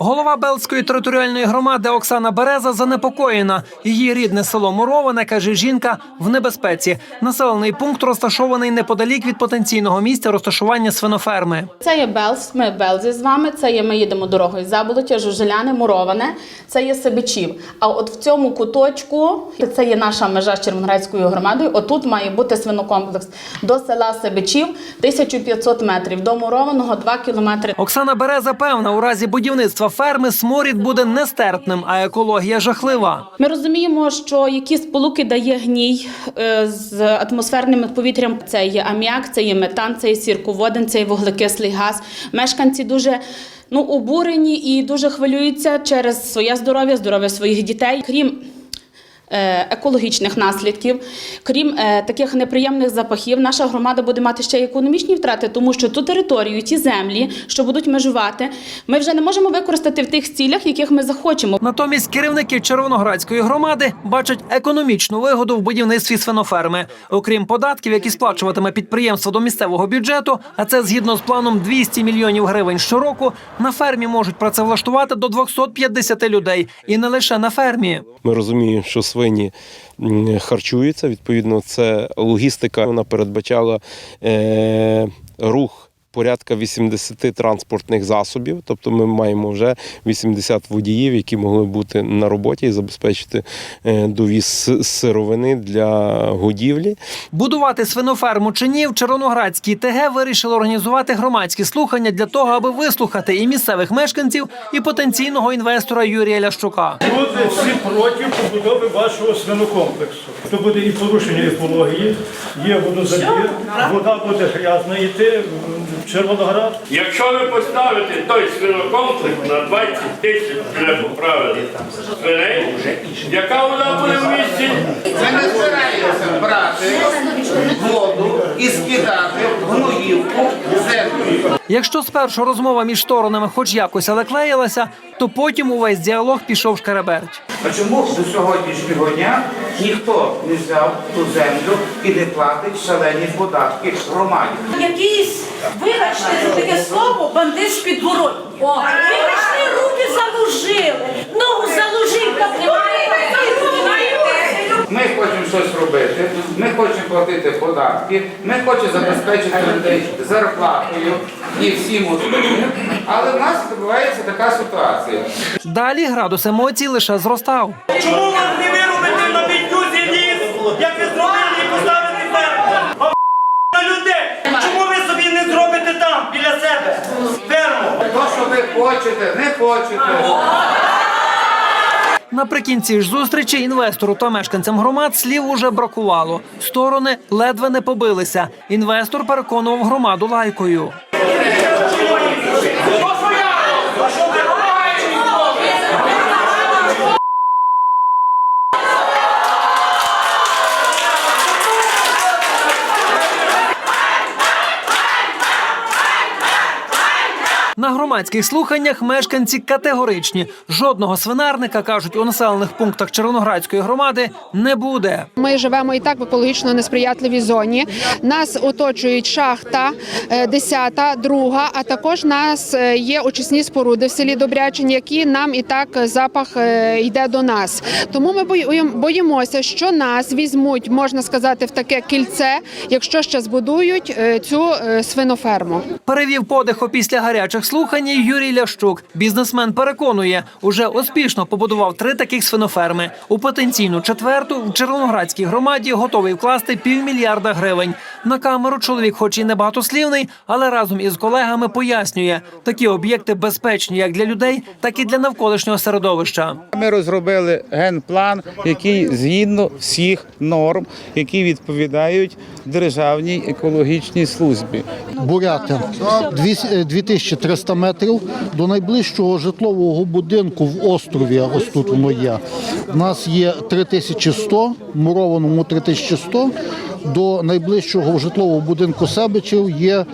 Голова Белської територіальної громади Оксана Береза занепокоєна. Її рідне село Муроване, каже жінка, в небезпеці. Населений пункт розташований неподалік від потенційного місця розташування свиноферми. Це є Белс, ми Белзі з вами. Це є ми їдемо дорогою Заболоття, Жужеляни, Муроване. Це є Себечів. А от в цьому куточку це є наша межа з Червоноградською громадою. Отут має бути свинокомплекс до села Себечів 1500 метрів, до Мурованого 2 кілометри. Оксана Береза певна, у разі будівництва ферми сморід буде нестерпним, а екологія жахлива. Ми розуміємо, що які сполуки дає гній е, з атмосферним повітрям. Це є аміак, це є метан, це є сірководин, це є вуглекислий газ. Мешканці дуже ну обурені і дуже хвилюються через своє здоров'я, здоров'я своїх дітей. Крім екологічних наслідків, крім е, таких неприємних запахів, наша громада буде мати ще й економічні втрати, тому що ту територію, ті землі, що будуть межувати, ми вже не можемо використати в тих цілях, яких ми захочемо. Натомість керівники Червоноградської громади бачать економічну вигоду в будівництві свиноферми. Окрім податків, які сплачуватиме підприємство до місцевого бюджету, а це згідно з планом 200 мільйонів гривень щороку. На фермі можуть працевлаштувати до 250 людей, і не лише на фермі. Ми розуміємо, що свині харчуються. Відповідно, це логістика. Вона передбачала е, рух. Порядка 80 транспортних засобів, тобто ми маємо вже 80 водіїв, які могли бути на роботі і забезпечити е, довіз сировини для годівлі. Будувати свиноферму чи ні в Червоноградській ТГ вирішили організувати громадські слухання для того, аби вислухати і місцевих мешканців, і потенційного інвестора Юрія Лящука. Люди всі проти побудови вашого свинокомплексу. То буде і порушення екології, є водозабір, вода буде грязна йти Червоноград. Якщо ви поставите той свинокомплекс на 20 тисяч вже поправити свиней, яка вода буде в місті? Ми не збираємося брати воду і скидати гноївку в землю. Якщо спершу розмова між сторонами хоч якось але клеїлася, то потім увесь діалог пішов шкереберть. А чому до сьогоднішнього дня ніхто не взяв ту землю і не платить шалені податки громаді? якийсь, вибачте за таке слово, бандит з підворотні. Вибачте, руки заложили, ногу немає. Ми хочемо щось робити, ми хочемо платити податки, ми хочемо забезпечити людей зарплатою і всім остальним, але в нас відбувається така ситуація. Далі градус емоцій лише зростав. Чому вам не виробити на бідюзі ліс, як ви зробили і поставити ферму? А на людей! Чому ви собі не зробите там, біля себе, ферму? То, що ви хочете, не хочете. Наприкінці ж зустрічі інвестору та мешканцям громад слів уже бракувало. Сторони ледве не побилися. Інвестор переконував громаду лайкою. На громадських слуханнях мешканці категоричні. Жодного свинарника кажуть у населених пунктах Червоноградської громади не буде. Ми живемо і так в екологічно несприятливій зоні. Нас оточують шахта, е, 10, друга, а також нас е, є очисні споруди в селі Добрячин, які нам і так е, запах е, йде до нас. Тому ми боїмося, що нас візьмуть, можна сказати, в таке кільце, якщо ще збудують е, цю е, свиноферму. Перевів подиху після гарячих слухань і Юрій Лящук. Бізнесмен переконує, уже успішно побудував три таких свиноферми. У потенційну четверту в Червоноградській громаді готовий вкласти півмільярда гривень. На камеру чоловік, хоч і не багатослівний, але разом із колегами пояснює, такі об'єкти безпечні як для людей, так і для навколишнього середовища. Ми розробили генплан, який згідно всіх норм, які відповідають державній екологічній службі. Буряти Дві- е, 2300 метрів до найближчого житлового будинку в острові. Ось тут воно є. У нас є 3100, в мурованому 3100, До найближчого житлового будинку Себичів є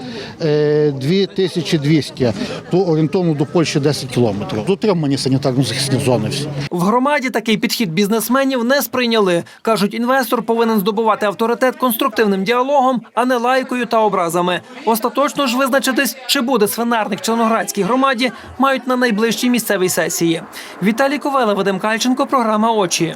е, 2200, то орієнтовно до Польщі 10 кілометрів. Дотримані санітарно-захисні зони всі. В громаді такий підхід бізнесменів не сприйняли. кажуть, інвестор повинен здобувати авторитет конструктивним діалогом, а не лайкою та образами. Остаточно ж визначитись, чи буде свинарник Чорноградській громаді, мають на найближчій місцевій сесії. Віталій Ковела, Вадим Кальченко, програма Очі.